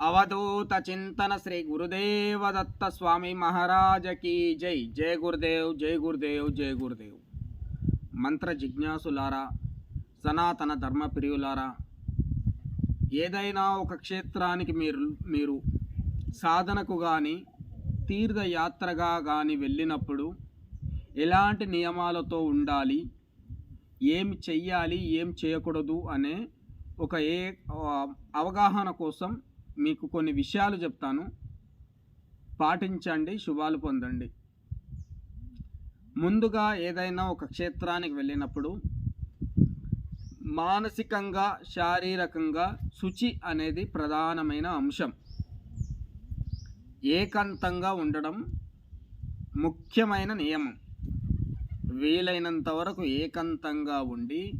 అవధూత చింతన శ్రీ గురుదేవ దత్త స్వామి మహారాజకి జై. జై గురుదేవ్ జై గురుదేవ్ జై గురుదేవ్. మంత్ర జిజ్ఞాసులారా సనాతన ధర్మ ప్రియులారా ఏదైనా ఒక క్షేత్రానికి మీరు మీరు సాధనకు కానీ తీర్థయాత్రగా కానీ వెళ్ళినప్పుడు ఎలాంటి నియమాలతో ఉండాలి ఏమి చెయ్యాలి ఏం చేయకూడదు అనే ఒక ఏ అవగాహన కోసం మీకు కొన్ని విషయాలు చెప్తాను. పాటించండి శుభాలు పొందండి. ముందుగా ఏదైనా ఒక క్షేత్రానికి వెళ్ళినప్పుడు మానసికంగా శారీరకంగా శుచి అనేది ప్రధానమైన అంశం. ఏకాంతంగా ఉండడం ముఖ్యమైన నియమం. వీలైనంత వరకు ఏకాంతంగా ఉండి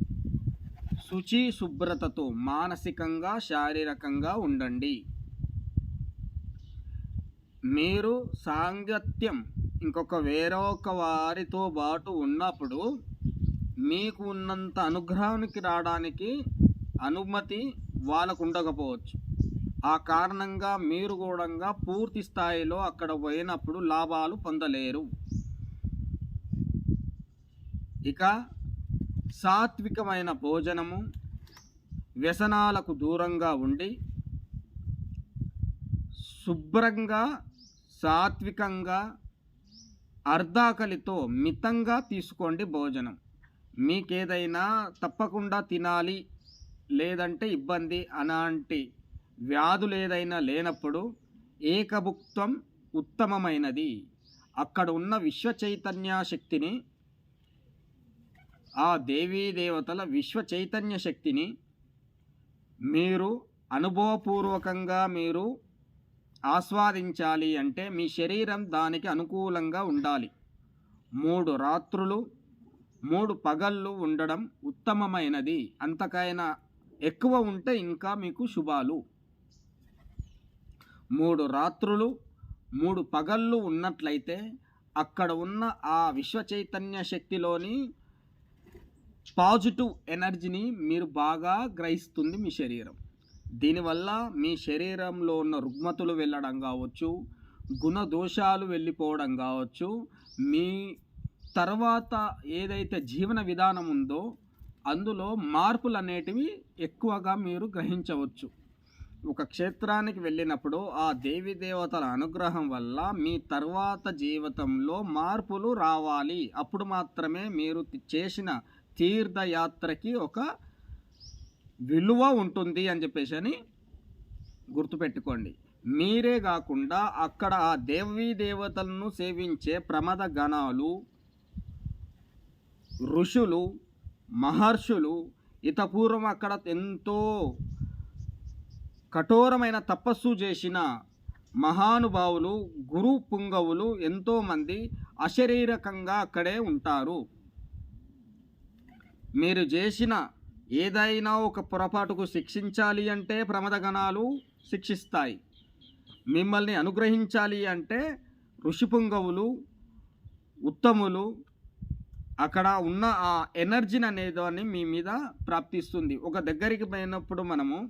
శుచి శుభ్రతతో మానసికంగా శారీరకంగా ఉండండి. మీరు సాంగత్యం ఇంకొక వేరొక వారితో పాటు ఉన్నప్పుడు మీకు ఉన్నంత అనుగ్రహానికి రావడానికి అనుమతి వాళ్ళకు ఉండకపోవచ్చు ఆ కారణంగా మీరు కూడా పూర్తి స్థాయిలో అక్కడ పోయినప్పుడు లాభాలు పొందలేరు. ఇక సాత్వికమైన భోజనము వ్యసనాలకు దూరంగా ఉండి శుభ్రంగా సాత్వికంగా అర్ధాకలితో మితంగా తీసుకోండి భోజనం. మీకేదైనా తప్పకుండా తినాలి లేదంటే ఇబ్బంది అలాంటి వ్యాధులు ఏదైనా లేనప్పుడు ఏకభుక్తం ఉత్తమమైనది. అక్కడ ఉన్న విశ్వ చైతన్య శక్తిని ఆ దేవీ దేవతల విశ్వ చైతన్య శక్తిని మీరు అనుభవపూర్వకంగా మీరు ఆస్వాదించాలి అంటే మీ శరీరం దానికి అనుకూలంగా ఉండాలి. మూడు రాత్రులు మూడు పగళ్ళు ఉండడం ఉత్తమమైనది. అంతకైనా ఎక్కువ ఉంటే ఇంకా మీకు శుభాలు. మూడు రాత్రులు మూడు పగళ్ళు ఉన్నట్లయితే అక్కడ ఉన్న ఆ విశ్వ చైతన్య శక్తిలోని పాజిటివ్ ఎనర్జీని మీరు బాగా గ్రహిస్తుంది మీ శరీరం. దీనివల్ల మీ శరీరంలో ఉన్న రుగ్మతులు వెళ్ళడం కావచ్చు గుణదోషాలు వెళ్ళిపోవడం కావచ్చు మీ తర్వాత ఏదైతే జీవన విధానం ఉందో అందులో మార్పులు అనేటివి ఎక్కువగా మీరు గ్రహించవచ్చు. ఒక క్షేత్రానికి వెళ్ళినప్పుడు ఆ దేవి దేవతల అనుగ్రహం వల్ల మీ తర్వాత జీవితంలో మార్పులు రావాలి. అప్పుడు మాత్రమే మీరు చేసిన తీర్థయాత్రకి ఒక విలువ ఉంటుంది అని చెప్పేసి అని గుర్తుపెట్టుకోండి. మీరే కాకుండా అక్కడ ఆ దేవీ దేవతలను సేవించే ప్రమద గణాలు ఋషులు మహర్షులు ఇతపూర్వం అక్కడ ఎంతో కఠోరమైన తపస్సు చేసిన మహానుభావులు గురు పుంగవులు ఎంతోమంది అశరీరకంగా అక్కడే ఉంటారు. మీరు చేసిన ఏదైనా ఒక పొరపాటుకు శిక్షించాలి అంటే ప్రమదగణాలు శిక్షిస్తాయి. మిమ్మల్ని అనుగ్రహించాలి అంటే ఋషిపుంగవులు ఉత్తములు అక్కడ ఉన్న ఆ ఎనర్జీని అనేదాన్ని మీ మీద ప్రాప్తిస్తుంది. ఒక దగ్గరికి పోయినప్పుడు మనము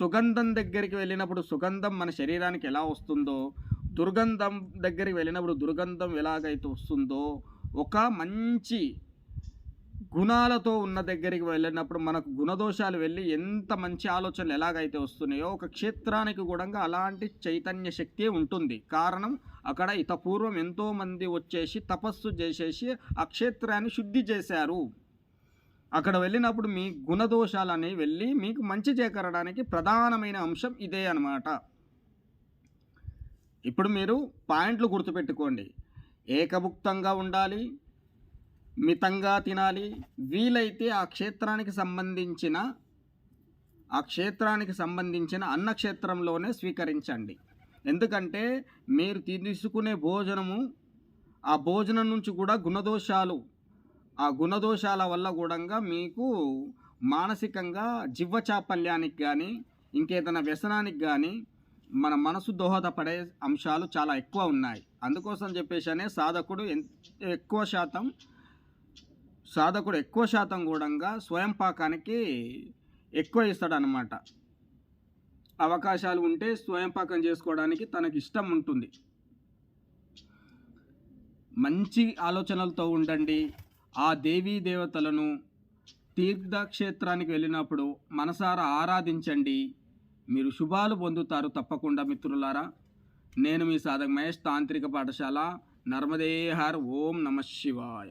సుగంధం దగ్గరికి వెళ్ళినప్పుడు సుగంధం మన శరీరానికి ఎలా వస్తుందో దుర్గంధం దగ్గరికి వెళ్ళినప్పుడు దుర్గంధం ఎలాగైతే వస్తుందో ఒక మంచి గుణాలతో ఉన్న దగ్గరికి వెళ్ళినప్పుడు మనకు గుణదోషాలు వెళ్ళి ఎంత మంచి ఆలోచనలు ఎలాగైతే వస్తున్నాయో ఒక క్షేత్రానికి కూడా అలాంటి చైతన్య శక్తి ఉంటుంది. కారణం అక్కడ ఇతపూర్వం ఎంతోమంది వచ్చేసి తపస్సు చేసేసి ఆ క్షేత్రాన్ని శుద్ధి చేశారు. అక్కడ వెళ్ళినప్పుడు మీ గుణదోషాలని వెళ్ళి మీకు మంచి చేకరడానికి ప్రధానమైన అంశం ఇదే అనమాట ఇప్పుడు మీరు పాయింట్లు గుర్తుపెట్టుకోండి. ఏకభుక్తంగా ఉండాలి మితంగా తినాలి. వీలైతే ఆ క్షేత్రానికి సంబంధించిన ఆ క్షేత్రానికి సంబంధించిన అన్నక్షేత్రంలోనే స్వీకరించండి. ఎందుకంటే మీరు తీసుకునే భోజనము ఆ భోజనం నుంచి కూడా గుణదోషాలు ఆ గుణదోషాల వల్ల కూడా మీకు మానసికంగా జివ్వ చాపల్యానికి కానీ ఇంకేదైనా వ్యసనానికి కానీ మన మనసు దోహదపడే అంశాలు చాలా ఎక్కువ ఉన్నాయి. అందుకోసం చెప్పేసి సాధకుడు ఎక్కువ శాతం సాధకుడు ఎక్కువ శాతం కూడా స్వయం పాకానికి ఎక్కువ ఇస్తాడు అనమాట అవకాశాలు ఉంటే స్వయంపాకం చేసుకోవడానికి తనకి ఇష్టం ఉంటుంది. మంచి ఆలోచనలతో ఉండండి. ఆ దేవీ దేవతలను తీర్థక్షేత్రానికి వెళ్ళినప్పుడు మనసారా ఆరాధించండి. మీరు శుభాలు పొందుతారు తప్పకుండా మిత్రులారా. నేను మీ సాధక మహేష్ తాంత్రిక పాఠశాల నర్మదేహర్ ఓం నమ శివాయ.